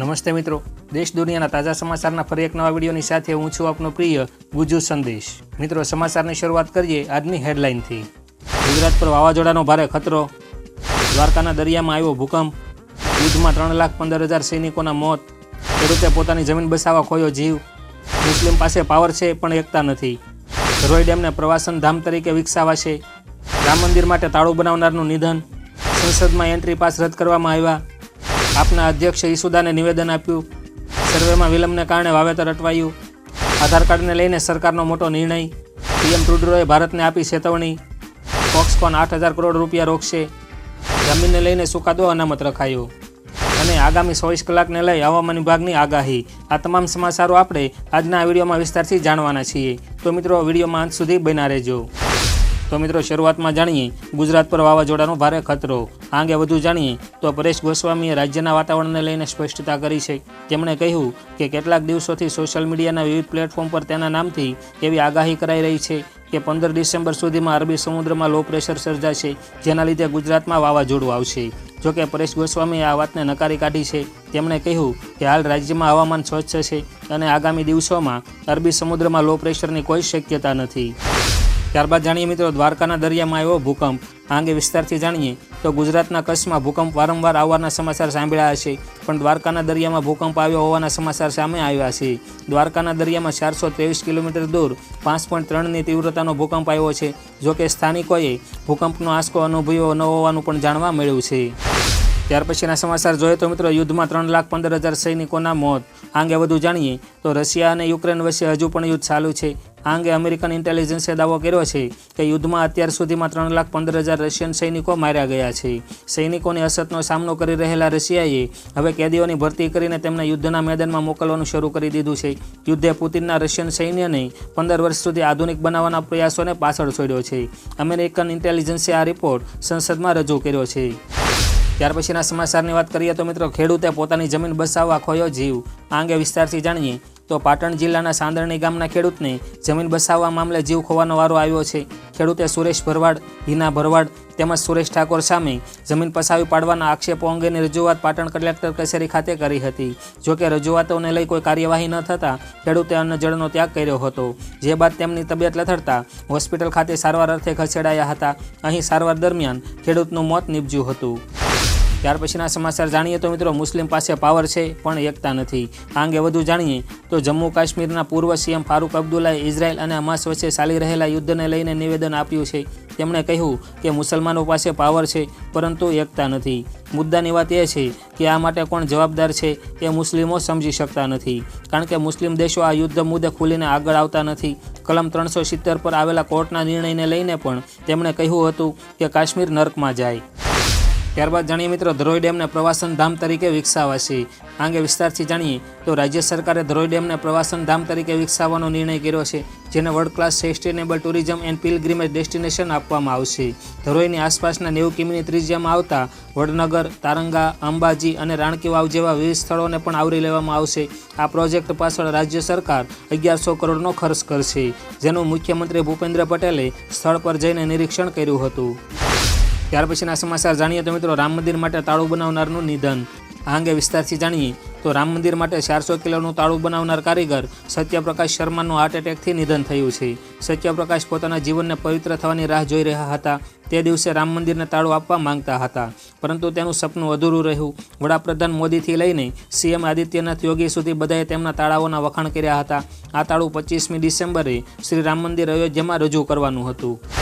નમસ્તે મિત્રો. દેશ દુનિયાના તાજા સમાચારના ફરી એક નવા વિડીયોની સાથે હું છું આપનો પ્રિય ગુજુ સંદેશ. મિત્રો, સમાચારની શરૂઆત કરીએ આજની હેડલાઇનથી. ગુજરાત પર વાવાઝોડાનો ભારે ખતરો. દ્વારકાના દરિયામાં આવ્યો ભૂકંપ. યુદ્ધમાં ત્રણ લાખ પંદર હજાર સૈનિકોના મોત. ખેડૂતે પોતાની જમીન બસાવવા ખોયો જીવ. મુસ્લિમ પાસે પાવર છે, પણ એકતા નથી. ધરોઈ ડેમને પ્રવાસન ધામ તરીકે વિકસાવાશે. રામ મંદિર માટે તાળું બનાવનારનું નિધન. સંસદમાં એન્ટ્રી પાસ રદ કરવામાં આવ્યા. આપના અધ્યક્ષ ઈસુદાને નિવેદન આપ્યું. સર્વેમાં વિલંબને કારણે વાવેતર અટવાયું. આધાર કાર્ડને લઈને સરકારનો મોટો નિર્ણય. પીએમ ટ્રુડરોએ ભારતને આપી ચેતવણી. ફોક્સકોન આઠ હજાર કરોડ રૂપિયા રોકશે. જમીનને લઈને ચુકાદો અનામત રખાયો. અને આગામી ચોવીસ કલાકને લઈ હવામાન વિભાગની આગાહી. આ તમામ સમાચારો આપણે આજના વિડીયોમાં વિસ્તારથી જાણવાના છીએ. તો મિત્રો વિડીયોમાં અંત સુધી બના રહેજો. તો મિત્રો શરૂઆતમાં જાણીએ, ગુજરાત પર વાવાઝોડાનો ભારે ખતરો. આ અંગે વધુ જાણીએ, તો પરેશ ગોસ્વામીએ રાજ્યના વાતાવરણને લઈને સ્પષ્ટતા કરી છે. તેમણે કહ્યું કે કેટલાક દિવસોથી સોશિયલ મીડિયાના વિવિધ પ્લેટફોર્મ પર તેના નામથી એવી આગાહી કરાઈ રહી છે કે પંદર ડિસેમ્બર સુધીમાં અરબી સમુદ્રમાં લો પ્રેશર સર્જાશે, જેના લીધે ગુજરાતમાં વાવાઝોડું આવશે. જોકે પરેશ ગોસ્વામીએ આ વાતને નકારી કાઢી છે. તેમણે કહ્યું કે હાલ રાજ્યમાં હવામાન સ્વચ્છ છે અને આગામી દિવસોમાં અરબી સમુદ્રમાં લો પ્રેશરની કોઈ શક્યતા નથી. ત્યારબાદ જાણીએ મિત્રો, દ્વારકાના દરિયામાં આવ્યો ભૂકંપ. આ અંગે વિસ્તારથી જાણીએ તો ગુજરાતના કચ્છમાં ભૂકંપ વારંવાર આવવાના સમાચાર સાંભળ્યા છે પણ દ્વારકાના દરિયામાં ભૂકંપ આવ્યો હોવાના સમાચાર સામે આવ્યા છે. દ્વારકાના દરિયામાં ચારસો ત્રેવીસ કિલોમીટર દૂર પાંચ પોઈન્ટ ત્રણની તીવ્રતાનો ભૂકંપ આવ્યો છે. જોકે સ્થાનિકોએ ભૂકંપનો આંચકો અનુભવ્યો ન હોવાનું પણ જાણવા મળ્યું છે. ત્યાર પછીના સમાચાર જોઈએ તો મિત્રો યુદ્ધમાં ત્રણ લાખ પંદર હજાર સૈનિકોના મોત. આ અંગે વધુ જાણીએ તો રશિયા અને યુક્રેન વચ્ચે હજુ પણ યુદ્ધ ચાલુ છે. આ અંગે અમેરિકન ઇન્ટેલિજન્સે દાવો કર્યો છે કે યુદ્ધમાં અત્યાર સુધીમાં ત્રણ લાખ પંદર હજાર રશિયન સૈનિકો માર્યા ગયા છે. સૈનિકોની અસતનો સામનો કરી રહેલા રશિયાએ હવે કેદીઓની ભરતી કરીને તેમને યુદ્ધના મેદાનમાં મોકલવાનું શરૂ કરી દીધું છે. યુદ્ધે પુતિનના રશિયન સૈન્યને પંદર વર્ષ સુધી આધુનિક બનાવવાના પ્રયાસોને પાછળ છોડ્યો છે. અમેરિકન ઇન્ટેલિજન્સે આ રિપોર્ટ સંસદમાં રજૂ કર્યો છે. ત્યાર પછીના સમાચારની વાત કરીએ તો મિત્રો, ખેડૂતે પોતાની જમીન બસાવવા ખોયો જીવ. આ અંગે વિસ્તારથી જાણીએ તો પાટણ જિલ્લાના સાંદરણી ગામના ખેડૂતને જમીન બસાવવા મામલે જીવ ખોવાનો વારો આવ્યો છે. ખેડૂતે સુરેશ ભરવાડ, હિના ભરવાડ તેમજ સુરેશ ઠાકોર સામે જમીન પસાવી પાડવાના આક્ષેપો અંગેની રજૂઆત પાટણ કલેક્ટર કચેરી ખાતે કરી હતી. જોકે રજૂઆતોને લઈ કોઈ કાર્યવાહી ન થતાં ખેડૂતે અન્ન જળનો ત્યાગ કર્યો હતો. જે બાદ તેમની તબિયત લથડતા હોસ્પિટલ ખાતે સારવાર અર્થે ખસેડાયા હતા. અહીં સારવાર દરમિયાન ખેડૂતનું મોત નીપજ્યું હતું. ત્યાર પછીના સમાચાર જાણીએ તો મિત્રો મુસ્લિમ પાસે પાવર છે, પણ એકતા નથી. આ અંગે વધુ જાણીએ તો જમ્મુ કાશ્મીરના પૂર્વ સીએમ ફારૂક અબ્દુલ્લાએ ઇઝરાયલ અને હમાસ વચ્ચે ચાલી રહેલા યુદ્ધને લઈને નિવેદન આપ્યું છે. તેમણે કહ્યું કે મુસલમાનો પાસે પાવર છે, પરંતુ એકતા નથી. મુદ્દાની વાત એ છે કે આ માટે કોણ જવાબદાર છે એ મુસ્લિમો સમજી શકતા નથી. કારણ કે મુસ્લિમ દેશો આ યુદ્ધ મુદ્દે ખુલીને આગળ આવતા નથી. કલમ ત્રણસો સિત્તેર પર આવેલા કોર્ટના નિર્ણયને લઈને પણ તેમણે કહ્યું હતું કે કાશ્મીર નર્કમાં જાય. ત્યારબાદ જાણીએ મિત્રો, ધરોઈ ડેમને પ્રવાસન ધામ તરીકે વિકસાવાશે. આ અંગે વિસ્તારથી જાણીએ તો રાજ્ય સરકારે ધરોઈ ડેમને પ્રવાસન ધામ તરીકે વિકસાવવાનો નિર્ણય કર્યો છે, જેને world class sustainable tourism and pilgrimage destination આપવામાં આવશે. ધરોઈની આસપાસના નેવું કિમીની ત્રિજ્યામાં આવતા વડનગર, તારંગા, અંબાજી અને રાણકી વાવ જેવા વિવિધ સ્થળોને પણ આવરી લેવામાં આવશે. આ પ્રોજેક્ટ પાછળ રાજ્ય સરકાર અગિયારસો કરોડનો ખર્ચ કરશે, જેનું મુખ્યમંત્રી ભૂપેન્દ્ર પટેલે સ્થળ પર જઈને નિરીક્ષણ કર્યું હતું. ત્યાર પછીના સમાચાર જાણીએ તો મિત્રો રામ મંદિર માટે તાળું બનાવનારનું નિધન. આ અંગે વિસ્તારથી જાણીએ તો રામ મંદિર માટે ચારસો કિલોનું તાળું બનાવનાર કારીગર સત્યપ્રકાશ શર્માનું હાર્ટ એટેકથી નિધન થયું છે. સત્યપ્રકાશ પોતાના જીવનને પવિત્ર થવાની રાહ જોઈ રહ્યા હતા. તે દિવસે રામ મંદિરને તાળું આપવા માંગતા હતા. પરંતુ તેનું સપનું અધૂરું રહ્યું. વડાપ્રધાન મોદીથી લઈને સીએમ આદિત્યનાથ યોગી સુધી બધાએ તેમના તાળાઓના વખાણ કર્યા હતા. આ તાળું પચીસમી ડિસેમ્બરે શ્રી રામ મંદિર અયોધ્યામાં રજૂ કરવાનું હતું.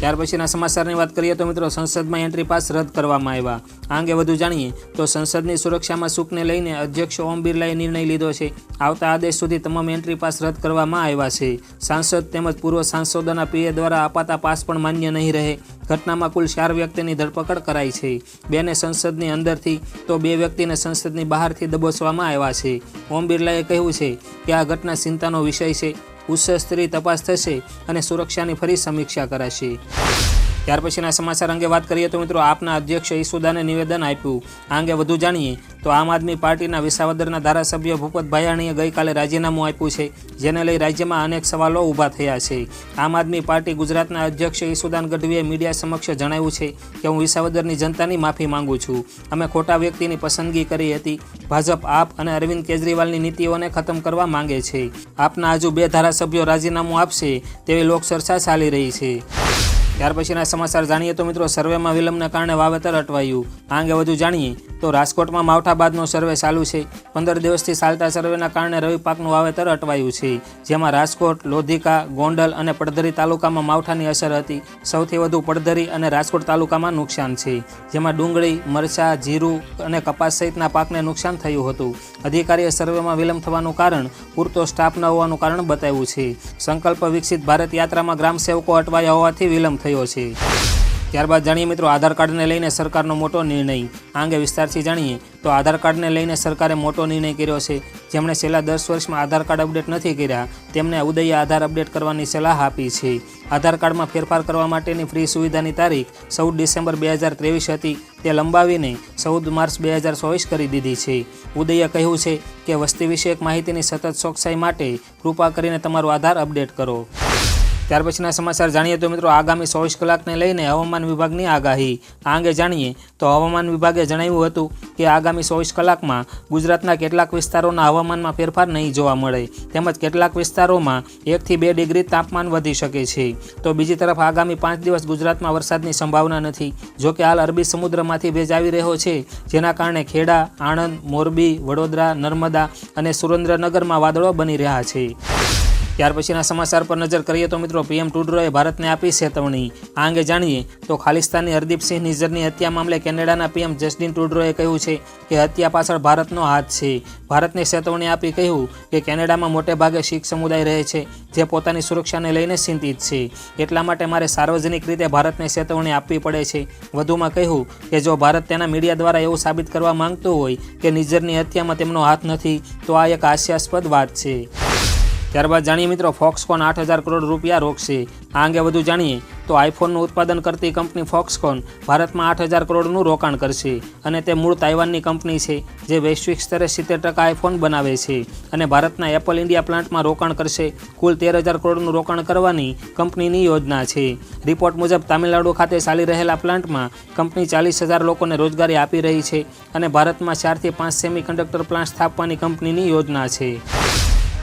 ત્યાર પછીના સમાચારની વાત કરીએ તો મિત્રો સંસદમાં એન્ટ્રી પાસ રદ કરવામાં આવ્યા. આ અંગે વધુ જાણીએ તો સંસદની સુરક્ષામાં સુખને લઈને અધ્યક્ષ ઓમ બિરલાએ નિર્ણય લીધો છે. આવતા આદેશ સુધી તમામ એન્ટ્રી પાસ રદ કરવામાં આવ્યા છે. સાંસદ તેમજ પૂર્વ સાંસદોના પીએ દ્વારા અપાતા પાસ પણ માન્ય નહીં રહે. ઘટનામાં કુલ ચાર વ્યક્તિની ધરપકડ કરાઈ છે. બેને સંસદની અંદરથી તો બે વ્યક્તિને સંસદની બહારથી દબોચવામાં આવ્યા છે. ઓમ બિરલાએ કહ્યું છે કે આ ઘટના ચિંતાનો વિષય છે. ઉચ્ચ સ્તરીય તપાસ થશે અને સુરક્ષાની ફરી સમીક્ષા કરાશે. ત્યાર પછીના સમાચાર અંગે વાત કરીએ તો મિત્રો આપના અધ્યક્ષ ઈસુદાને નિવેદન આપ્યું. આ અંગે વધુ જાણીએ તો આમ આદમી પાર્ટીના વિસાવદરના ધારાસભ્ય ભૂપત ભાયાણીએ ગઈકાલે રાજીનામું આપ્યું છે, જેને લઈ રાજ્યમાં અનેક સવાલો ઊભા થયા છે. આમ આદમી પાર્ટી ગુજરાતના અધ્યક્ષ ઈસુદાન ગઢવીએ મીડિયા સમક્ષ જણાવ્યું છે કે હું વિસાવદરની જનતાની માફી માંગુ છું. અમે ખોટા વ્યક્તિની પસંદગી કરી હતી. ભાજપ આપ અને અરવિંદ કેજરીવાલની નીતિઓને ખતમ કરવા માંગે છે. આપના હજુ બે ધારાસભ્યો રાજીનામું આપશે તેવી લોકચર્ચા ચાલી રહી છે. ત્યાર પછીના સમાચાર જાણીએ તો મિત્રો, સર્વેમાં વિલંબને કારણે વાવેતર અટવાયું. આ અંગે વધુ જાણીએ તો રાજકોટમાં માવઠા બાદનો સર્વે ચાલુ છે. પંદર દિવસથી ચાલતા સર્વેના કારણે રવિ પાકનું વાવેતર અટવાયું છે. જેમાં રાજકોટ, લોધિકા, ગોંડલ અને પડધરી તાલુકામાં માવઠાની અસર હતી. સૌથી વધુ પડધરી અને રાજકોટ તાલુકામાં નુકસાન છે. જેમાં ડુંગળી, મરચા, જીરું અને કપાસ સહિતના પાકને નુકસાન થયું હતું. અધિકારીએ સર્વેમાં વિલંબ થવાનું કારણ પૂરતો સ્ટાફ ન હોવાનું કારણ બતાવ્યું છે. સંકલ્પ વિકસિત ભારત યાત્રામાં ગ્રામ સેવકો અટવાયા હોવાથી વિલંબ થયો છે. ત્યારબાદ જાણીએ મિત્રો, આધાર કાર્ડને લઈને સરકારનો મોટો નિર્ણય. આ અંગે વિસ્તારથી જાણીએ તો આધાર કાર્ડને લઈને સરકારે મોટો નિર્ણય કર્યો છે. જેમણે છેલ્લા દસ વર્ષમાં આધાર કાર્ડ અપડેટ નથી કર્યા તેમને ઉદય આધાર અપડેટ કરવાની સલાહ આપી છે. આધાર કાર્ડમાં ફેરફાર કરવા માટેની ફ્રી સુવિધાની તારીખ ચૌદ ડિસેમ્બર બે હજાર ત્રેવીસ હતી. તે લંબાવીને ચૌદ માર્ચ બે હજાર ચોવીસ કરી દીધી છે. ઉદયે કહ્યું છે કે વસ્તી વિષયક માહિતીની સતત ચોકસાઈ માટે કૃપા કરીને તમારું આધાર અપડેટ કરો. ત્યાર પછીના સમાચાર જાણીએ તો મિત્રો આગામી ચોવીસ કલાકને લઈને હવામાન વિભાગની આગાહી. આ અંગે જાણીએ તો હવામાન વિભાગે જણાવ્યું હતું કે આગામી ચોવીસ કલાકમાં ગુજરાતના કેટલાક વિસ્તારોના હવામાનમાં ફેરફાર નહીં જોવા મળે. તેમજ કેટલાક વિસ્તારોમાં એકથી બે ડિગ્રી તાપમાન વધી શકે છે. તો બીજી તરફ આગામી પાંચ દિવસ ગુજરાતમાં વરસાદની સંભાવના નથી. જોકે હાલ અરબી સમુદ્રમાંથી ભેજ આવી રહ્યો છે, જેના કારણે ખેડા, આણંદ, મોરબી, વડોદરા, નર્મદા અને સુરેન્દ્રનગરમાં વાદળો બની રહ્યા છે. ત્યાર પછીના સમાચાર પર નજર કરીએ તો મિત્રો, પીએમ ટુડરોએ ભારતને આપી ચેતવણી. આ અંગે જાણીએ તો ખાલિસ્તાની હરદીપસિંહ નિઝરની હત્યા મામલે કેનેડાના પીએમ જસ્ટિન ટુડરોએ કહ્યું છે કે હત્યા પાછળ ભારતનો હાથ છે. ભારતને ચેતવણી આપી કહ્યું કે કેનેડામાં મોટે ભાગે શીખ સમુદાય રહે છે, જે પોતાની સુરક્ષાને લઈને ચિંતિત છે. એટલા માટે મારે સાર્વજનિક રીતે ભારતને ચેતવણી આપવી પડે છે. વધુમાં કહ્યું કે જો ભારત તેના મીડિયા દ્વારા એવું સાબિત કરવા માંગતું હોય કે નિઝરની હત્યામાં તેમનો હાથ નથી, તો આ એક હાસ્યાસ્પદ વાત છે. ત્યારબાદ જાણીએ મિત્રો ફોક્સકોન આઠ હજાર કરોડ રૂપિયા રોકશે. આ અંગે વધુ જાણીએ તો આઈફોનનું ઉત્પાદન કરતી કંપની ફોક્સકોન ભારતમાં આઠ હજાર કરોડનું રોકાણ કરશે. અને તે મૂળ તાઇવાનની કંપની છે, જે વૈશ્વિક સ્તરે સિત્તેર ટકા આઈફોન બનાવે છે. અને ભારતના એપલ ઇન્ડિયા પ્લાન્ટમાં રોકાણ કરશે. કુલ તેર હજાર કરોડનું રોકાણ કરવાની કંપનીની યોજના છે. રિપોર્ટ મુજબ, તામિલનાડુ ખાતે ચાલી રહેલા પ્લાન્ટમાં કંપની ચાલીસ હજાર લોકોને રોજગારી આપી રહી છે અને ભારતમાં ચારથી પાંચ સેમી કંડક્ટર પ્લાન્ટ સ્થાપવાની કંપનીની યોજના છે.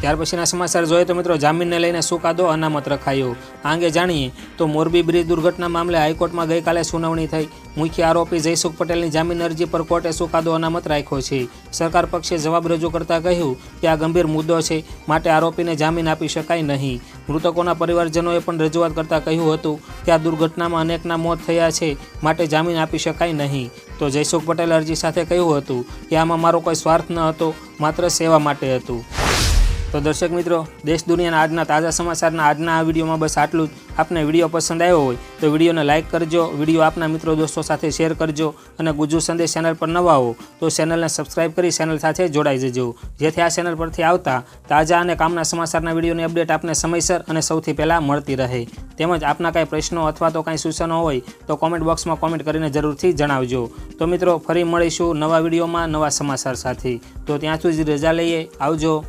ત્યાર પછીના સમાચાર જોઈએ તો મિત્રો જામીનને લઈને સુકાદો અનામત રખાયો. આ અંગે જાણીએ તો મોરબી બ્રિજ દુર્ઘટના મામલે હાઈકોર્ટમાં ગઈકાલે સુનાવણી થઈ. મુખ્ય આરોપી જયસુખ પટેલની જામીન અરજી પર કોર્ટે સુકાદો અનામત રાખ્યો છે. સરકાર પક્ષે જવાબ રજૂ કરતા કહ્યું કે આ ગંભીર મુદ્દો છે, માટે આરોપીને જામીન આપી શકાય નહીં. મૃતકોના પરિવારજનોએ પણ રજૂઆત કરતા કહ્યું હતું કે આ દુર્ઘટનામાં અનેકના મોત થયા છે, માટે જામીન આપી શકાય નહીં. તો જયસુખ પટેલ અરજી સાથે કહ્યું હતું કે આમાં મારો કોઈ સ્વાર્થ ન હતો, માત્ર સેવા માટે હતું. તો દર્શક મિત્રો, દેશ દુનિયાના આજના તાજા સમાચારના આજના આ વિડીયોમાં બસ આટલું જ. આપને વીડિયો પસંદ આવ્યો હોય તો વિડીયોને લાઇક કરજો, વીડિયો આપના મિત્રો દોસ્તો સાથે શેર કરજો અને ગુજુ સંદેશ ચેનલ પર નવા હો તો ચેનલને સબસ્ક્રાઇબ કરી ચેનલ સાથે જોડાઈ જજો. જેથી આ ચેનલ પરથી આવતા તાજા અને કામના સમાચારના વિડીયોની અપડેટ આપને સમયસર અને સૌથી પહેલાં મળતી રહે. તેમજ આપના કાંઈ પ્રશ્નો અથવા તો કાંઈ સૂચનો હોય તો કોમેન્ટ બોક્સમાં કોમેન્ટ કરીને જરૂરથી જણાવજો. તો મિત્રો, ફરી મળીશું નવા વિડીયોમાં નવા સમાચાર સાથે. તો ત્યાં સુધી રજા લઈએ. આવજો.